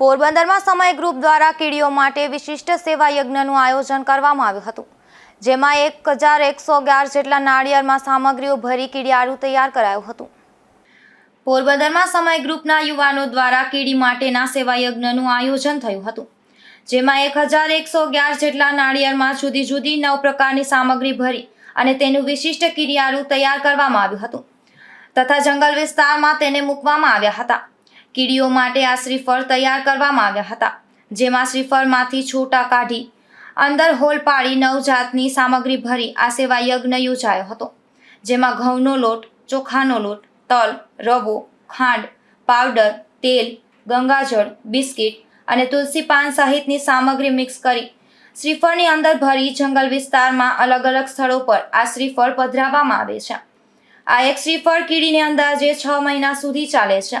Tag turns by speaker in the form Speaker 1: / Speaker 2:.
Speaker 1: પોરબંદરમાં સમય ગ્રુપ દ્વારા કીડીઓ માટે વિશિષ્ટ સેવા યજ્ઞનું આયોજન કરવામાં આવ્યું હતું, જેમાં એક હજાર એકસો અગિયાર જેટલા નાળિયેરમાં સામગ્રીઓ ભરી કીડિયાળું તૈયાર કરાયું હતું. પોરબંદરમાં સમય ગ્રુપના યુવાનો દ્વારા કીડી માટેના સેવા યજ્ઞનું આયોજન થયું હતું, જેમાં એક હજાર એકસો અગિયાર જેટલા નાળિયેરમાં જુદી જુદી નવ પ્રકારની સામગ્રી ભરી અને તેનું વિશિષ્ટ કીડિયાળું તૈયાર કરવામાં આવ્યું હતું, તથા જંગલ વિસ્તારમાં તેને મૂકવામાં આવ્યા હતા. કીડીઓ માટે આ શ્રીફળ તૈયાર કરવામાં આવ્યા હતા, જેમાં શ્રીફળમાંથી છૂટા કાઢી, અંદર હોલ પાડી નવજાતની સામગ્રી ભરી આ સેવા યજ્ઞ યોજાયો હતો, જેમાં ઘઉંનો લોટ, ચોખાનો લોટ, તલ, રવો, ખાંડ, પાવડર, તેલ, ગંગાજળ, બિસ્કિટ અને તુલસી પાન સહિતની સામગ્રી મિક્સ કરી શ્રીફળની અંદર ભરી જંગલ વિસ્તારમાં અલગ અલગ સ્થળો પર આ શ્રીફળ પધરાવવામાં આવે છે. આ એક શ્રીફળ કીડીને અંદાજે છ મહિના સુધી ચાલે છે.